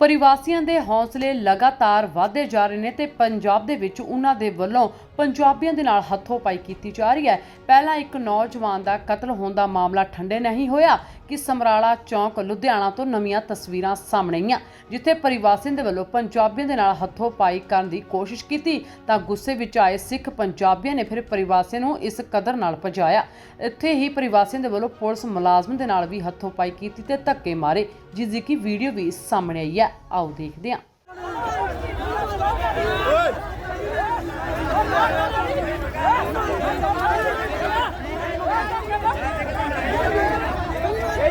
ਪਰਿਵਾਸੀਆਂ ਦੇ ਹੌਸਲੇ ਲਗਾਤਾਰ ਵਧਦੇ ਜਾ ਰਹੇ ਨੇ ਤੇ ਪੰਜਾਬ ਦੇ ਵਿੱਚ ਉਹਨਾਂ ਦੇ ਵੱਲੋਂ ਪੰਜਾਬੀਆਂ ਦੇ ਨਾਲ ਹੱਥੋਂ-ਪਾਈ ਕੀਤੀ ਜਾ ਰਹੀ ਹੈ। ਪਹਿਲਾਂ ਇੱਕ ਨੌਜਵਾਨ ਦਾ ਕਤਲ ਹੋਣ ਦਾ ਮਾਮਲਾ ਠੰਡੇ ਨਹੀਂ ਹੋਇਆ। ਕਿ ਸਮਰਾਲਾ ਚੌਂਕ ਲੁਧਿਆਣਾ ਤੋਂ ਨਵੀਆਂ ਤਸਵੀਰਾਂ ਸਾਹਮਣੇ ਆਈਆਂ, ਜਿੱਥੇ ਪਰਿਵਾਸੀਆਂ ਦੇ ਵੱਲੋਂ ਪੰਜਾਬੀਆਂ ਦੇ ਨਾਲ ਹੱਥੋਂ-ਪਾਈ ਕਰਨ ਦੀ ਕੋਸ਼ਿਸ਼ ਕੀਤੀ, ਤਾਂ ਗੁੱਸੇ ਵਿੱਚ ਆਏ ਸਿੱਖ ਪੰਜਾਬੀਆਂ ਨੇ ਫਿਰ ਪਰਿਵਾਸੀਆਂ ਨੂੰ ਇਸ ਕਦਰ ਨਾਲ ਭਜਾਇਆ। ਇੱਥੇ ਹੀ ਪਰਿਵਾਸੀਆਂ ਦੇ ਵੱਲੋਂ ਪੁਲਿਸ ਮੁਲਾਜ਼ਮ ਦੇ ਨਾਲ ਵੀ ਹੱਥੋਂ-ਪਾਈ ਕੀਤੀ ਤੇ ਧੱਕੇ ਮਾਰੇ, ਜਿਸ ਦੀ ਕਿ ਵੀਡੀਓ ਵੀ ਸਾਹਮਣੇ ਆਈ ਹੈ। ਆਓ ਦੇਖਦੇ ਹਾਂ।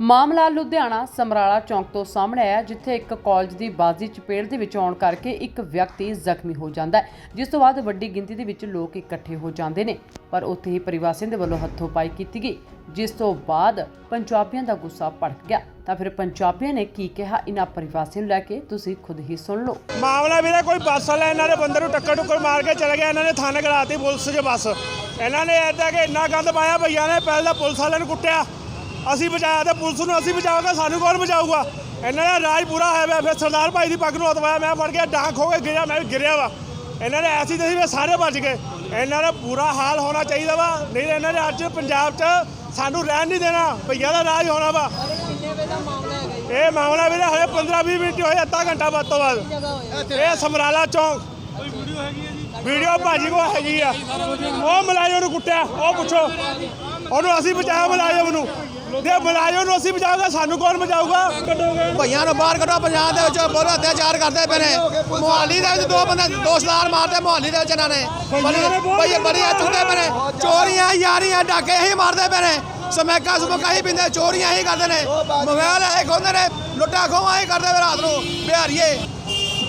ਮਾਮਲਾ ਲੁਧਿਆਣਾ ਸਮਰਾਲਾ ਚੌਂਕ ਤੋਂ ਸਾਹਮਣੇ ਆਇਆ, ਜਿੱਥੇ ਇੱਕ ਕਾਲਜ ਦੀ ਬਾਜ਼ੀ ਚਪੇੜ ਦੇ ਵਿੱਚ ਆਉਣ ਕਰਕੇ ਇੱਕ ਵਿਅਕਤੀ ਜ਼ਖਮੀ ਹੋ ਜਾਂਦਾ ਹੈ, ਜਿਸ ਤੋਂ ਬਾਅਦ ਵੱਡੀ ਗਿਣਤੀ ਦੇ ਵਿੱਚ ਲੋਕ ਇਕੱਠੇ ਹੋ ਜਾਂਦੇ ਨੇ। ਪਰ ਉੱਥੇ ਹੀ ਪਰਿਵਾਸੀਆਂ ਦੇ ਵੱਲੋਂ ਹੱਥੋਂ ਪਾਈ ਕੀਤੀ ਗਈ, ਜਿਸ ਤੋਂ ਬਾਅਦ ਪੰਜਾਬੀਆਂ ਦਾ ਗੁੱਸਾ ਭੜਕ ਗਿਆ। ਤਾਂ ਫਿਰ ਪੰਜਾਬੀਆਂ ਨੇ ਕੀ ਕਿਹਾ? ਇਹਨਾਂ ਪਰਿਵਾਸੀਆਂ ਨੂੰ ਲੈ ਕੇ ਤੁਸੀਂ ਖੁਦ ਹੀ ਸੁਣ ਲਓ। ਮਾਮਲਾ ਵੀਰੇ, ਕੋਈ ਬੱਸ ਵਾਲਾ ਇਹਨਾਂ ਦੇ ਬੰਦੇ ਨੂੰ ਟੱਕਰ ਟੁੱਕਰ ਮਾਰ ਕੇ ਚਲਾ ਗਿਆ, ਇਹਨਾਂ ਨੇ ਥਾਣੇ ਕਰਾਤੀ ਪੁਲਿਸ 'ਚ ਬੱਸ। ਇਹਨਾਂ ਨੇ ਐਦਾਂ ਕਿ ਇੰਨਾ ਗੰਦ ਪਾਇਆ, ਭਈਆ ਨੇ ਪਹਿਲਾਂ ਪੁਲਿਸ ਵਾਲਿਆਂ ਨੂੰ ਕੁੱਟਿਆ। ਅਸੀਂ ਬਚਾਇਆ ਤੇ ਪੁਲਿਸ ਨੂੰ ਅਸੀਂ ਬਚਾਵਾਂਗੇ ਸਾਨੂੰ ਕੌਣ ਬਚਾਊਗਾ? ਇਹਨਾਂ ਦਾ ਰਾਜ ਪੂਰਾ ਹੋਇਆ ਵਾ ਫਿਰ ਸਰਦਾਰ ਭਾਈ ਦੀ ਪੱਗ ਨੂੰ ਹੱਥ ਪਾਇਆ ਮੈਂ ਫੜ ਕੇ ਡਾਂਗ ਖੋ ਕੇ ਗਿਰਿਆ ਮੈਂ ਵੀ ਗਿਰਿਆ ਵਾ। ਇਹਨਾਂ ਨੇ ਐਸੀ ਤੇ ਸਾਰੇ ਬਚ ਗਏ। ਇਹਨਾਂ ਦਾ ਬੁਰਾ ਹਾਲ ਹੋਣਾ ਚਾਹੀਦਾ ਵਾ ਨਹੀਂ ਤਾਂ ਇਹਨਾਂ ਨੇ ਅੱਜ ਪੰਜਾਬ 'ਚ ਸਾਨੂੰ ਰਹਿਣ ਨਹੀਂ ਦੇਣਾ ਭਈਆ ਦਾ ਰਾਜ ਹੋਣਾ ਵਾ। ਇਹ ਮਾਮਲਾ ਵੀਰੇ ਹਲੇ 15 20 ਮਿੰਟ ਹੋਏ ਅੱਧਾ ਘੰਟਾ ਬਾਅਦ ਤੋਂ ਬਾਅਦ ਇਹ ਸਮਰਾਲਾ ਚੌਂਕ। ਵੀਡੀਓ ਭਾਜੀ ਕੋ ਹੈਗੀ ਆ। ਉਹ ਮਲਾਇਓ ਨੂੰ ਕੁੱਟਿਆ ਉਹ ਪੁੱਛੋ। ਉਹਨੂੰ ਅਸੀਂ ਬਚਾਇਆ ਮਲਾਇਓ ਨੂੰ। ਜੇ ਮਲਾਇਓ ਨੂੰ ਅਸੀਂ ਬਚਾਉਂਗੇ ਸਾਨੂੰ ਕੌਣ ਬਚਾਊਗਾ? ਭਈਆਂ ਨੂੰ ਬਾਹਰ ਕੱਢੋ ਪੰਜਾਬ ਦੇ ਵਿੱਚ ਬਹੁਤ ਅਤਿਆਚਾਰ ਕਰਦੇ ਪਏ ਨੇ। ਮੁਹਾਲੀ ਦੇ ਵਿੱਚ ਦੋ ਬੰਦੇ ਦੋ ਸਲਾਰ ਮਾਰਦੇ ਮੁਹਾਲੀ ਦੇ ਵਿੱਚ ਇਹਨਾਂ ਨੇ। ਬੜੀ ਭਈਏ ਬੜੀ ਚੁੱਕੇ ਪਏ ਨੇ। ਚੋਰੀਆਂ ਯਾਰੀਆਂ ਡਾਕੇ ਹੀ ਮਾਰਦੇ ਪਏ ਨੇ। ਸਮੈਕਾ ਸਮੈਕਾ ਹੀ ਪਿੰਦੇ ਚੋਰੀਆਂ ਹੀ ਕਰਦੇ ਨੇ। ਮੋਬਾਈਲ ਇਹ ਖੋਹਦੇ ਨੇ ਲੁੱਟਾ ਖੋਹਾਂ ਹੀ ਕਰਦੇ ਪਏ ਰਾਤ ਨੂੰ ਬਿਹਾਰੀਏ।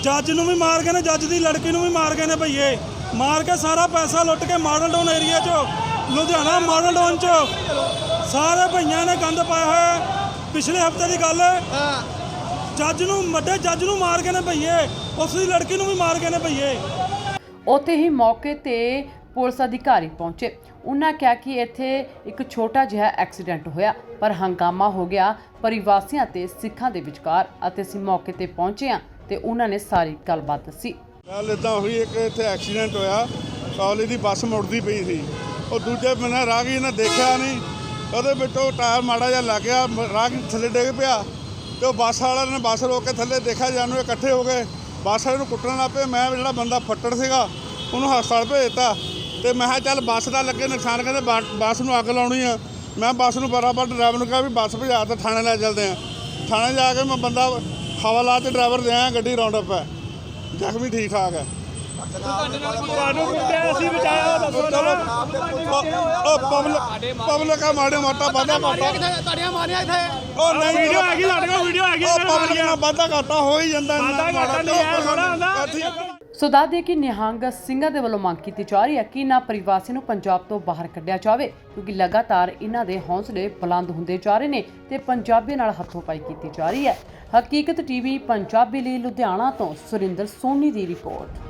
ਜੱਜ ਨੂੰ ਵੀ ਮਾਰ ਗਏ ਨੇ ਜੱਜ ਦੀ ਲੜਕੀ ਨੂੰ ਵੀ ਮਾਰ ਗਏ ਨੇ ਭਈਏ। ਮਾਰ ਕੇ ਸਾਰਾ ਪੈਸਾ ਲੁੱਟ ਕੇ ਮਾਡਲ ਟਾਊਨ ਏਰੀਆ 'ਚ ਲੁਧਿਆਣਾ ਮਾਡਲ ਟਾਊਨ 'ਚ। ਸਾਰੇ ਭਈਆਂ ਨੇ ਗੰਦ ਪਾਇਆ ਹੋਇਆ। ਪਿਛਲੇ ਹਫ਼ਤੇ ਦੀ ਗੱਲ ਹੈ। ਜੱਜ ਨੂੰ ਵੱਡੇ ਜੱਜ ਨੂੰ ਮਾਰ ਗਏ ਨੇ ਭਈਏ। ਉਸ ਦੀ ਲੜਕੀ ਨੂੰ ਵੀ ਮਾਰ ਗਏ ਨੇ ਭਈਏ। ਉੱਥੇ ਹੀ ਮੌਕੇ ਤੇ ਪੁਲਿਸ ਅਧਿਕਾਰੀ ਪਹੁੰਚੇ। ਉਹਨਾਂ ਕਿਹਾ ਕਿ ਇੱਥੇ ਇੱਕ ਛੋਟਾ ਜਿਹਾ ਐਕਸੀਡੈਂਟ ਹੋਇਆ ਪਰ ਹੰਗਾਮਾ ਹੋ ਗਿਆ। ਪਰਿਵਾਸੀਆਂ ਤੇ ਸਿੱਖਾਂ ਦੇ ਵਿਚਕਾਰ ਅਤੇ ਅਸੀਂ ਮੌਕੇ ਤੇ ਪਹੁੰਚੇ ਹਾਂ ਤੇ ਉਹਨਾਂ ਨੇ ਸਾਰੀ ਗੱਲਬਾਤ ਦੱਸੀ। ਗੱਲ ਇਦਾਂ ਹੋਈ ਇੱਕ ਇੱਥੇ ਐਕਸੀਡੈਂਟ ਹੋਇਆ। ਕਾਲਜ ਦੀ ਬੱਸ ਮੁੜਦੀ ਪਈ ਸੀ। ਉਹ ਦੂਜੇ ਬੰਨੇ ਰਾਹਗੀਰ ਨੇ ਦੇਖਿਆ ਨਹੀਂ। ਉਹਦੇ ਵਿੱਚੋਂ ਟਾਇਰ ਮਾੜਾ ਜਿਹਾ ਲੱਗ ਗਿਆ ਰਾਹ ਥੱਲੇ ਡਿੱਗ ਪਿਆ? ਤੇ ਉਹ ਬੱਸ ਵਾਲਿਆਂ ਨੇ ਬੱਸ ਰੋਕ ਕੇ ਥੱਲੇ ਦੇਖਿਆ, ਜਾਨੂੰ ਇਕੱਠੇ ਹੋ ਗਏ। ਬੱਸ ਵਾਲੇ ਨੂੰ ਕੁੱਟਣ ਲੱਗ ਪਏ। ਮੈਂ ਜਿਹੜਾ ਬੰਦਾ ਫੱਟੜ ਸੀਗਾ, ਉਹਨੂੰ ਹਸਪਤਾਲ ਭੇਜਤਾ ਤੇ ਮੈਂ ਕਿਹਾ, ਚੱਲ ਬੱਸ ਦਾ ਲੱਗੇ ਨੁਕਸਾਨ, ਕਹਿੰਦੇ ਬਾ- ਬੱਸ ਨੂੰ ਅੱਗ ਲਾਉਣੀ ਆ। ਮੈਂ ਬੱਸ ਨੂੰ ਬਰਾਬਰ ਡਰਾਈਵਰ ਨੂੰ ਕਿਹਾ ਵੀ ਬੱਸ ਭਜਾ ਤੇ ਥਾਣੇ ਲੈ ਚੱਲਦੇ ਆ। ਥਾਣੇ ਜਾ ਕੇ ਮੈਂ ਬੰਦਾ ਹਵਾਲਾ ਤੇ ਡਰਾਈਵਰ ਦੇ ਆਇਆ, ਗੱਡੀ ਰਾਉਂਡ ਅਪ ਹੈ। ਜ਼ਖਮੀ ਠੀਕ ਠਾਕ ਹੈ। ਤੁਹਾਨੂੰ ਕੁੱਟਿਆ ਅਸੀਂ ਬਚਾਇਆ ਦੱਸੋ ਨਾ। ਉਹ ਪਬਲਿਕ ਪਬਲਿਕ ਆ ਮਾੜੇ ਮੋਟਾ ਵਾਧਾ ਘਾਟਾ ਤੁਹਾਡੀਆਂ ਮਾਰੀਆਂ ਇੱਥੇ? ਉਹ ਨਹੀਂ ਵੀਡੀਓ ਹੈਗੀ ਸਾਡੇ ਕੋਲ ਵੀਡੀਓ ਹੈਗੀ ਉਹ ਪਬਲਿਕ ਨਾਲ ਵਾਧਾ ਘਾਟਾ ਹੋ ਹੀ ਜਾਂਦਾ ਵਾਧਾ ਘਾਟਾ ਨਹੀਂ ਹੈ ਥੋੜਾ ਹੁੰਦਾ। ਸੋ ਦੱਸ ਦਈਏ ਕਿ ਨਿਹੰਗ ਸਿੰਘਾਂ ਦੇ ਵੱਲੋਂ ਮੰਗ ਕੀਤੀ ਜਾ ਰਹੀ ਹੈ ਕਿ ਇਹਨਾਂ ਪ੍ਰਵਾਸੀਆਂ ਨੂੰ ਪੰਜਾਬ ਤੋਂ ਬਾਹਰ ਕੱਢਿਆ ਜਾਵੇ ਕਿਉਂਕਿ ਲਗਾਤਾਰ ਇਹਨਾਂ ਦੇ ਹੌਸਲੇ ਬੁਲੰਦ ਹੁੰਦੇ ਜਾ ਰਹੇ ਨੇ ਤੇ ਪੰਜਾਬੀ ਨਾਲ ਹੱਥੋਂ ਪਾਈ ਕੀਤੀ ਜਾ ਰਹੀ ਹੈ। ਹਕੀਕਤ ਟੀਵੀ ਪੰਜਾਬੀ ਲਈ ਲੁਧਿਆਣਾ ਤੋਂ ਸੁਰਿੰਦਰ ਸੋਨੀ ਦੀ ਰਿਪੋਰਟ।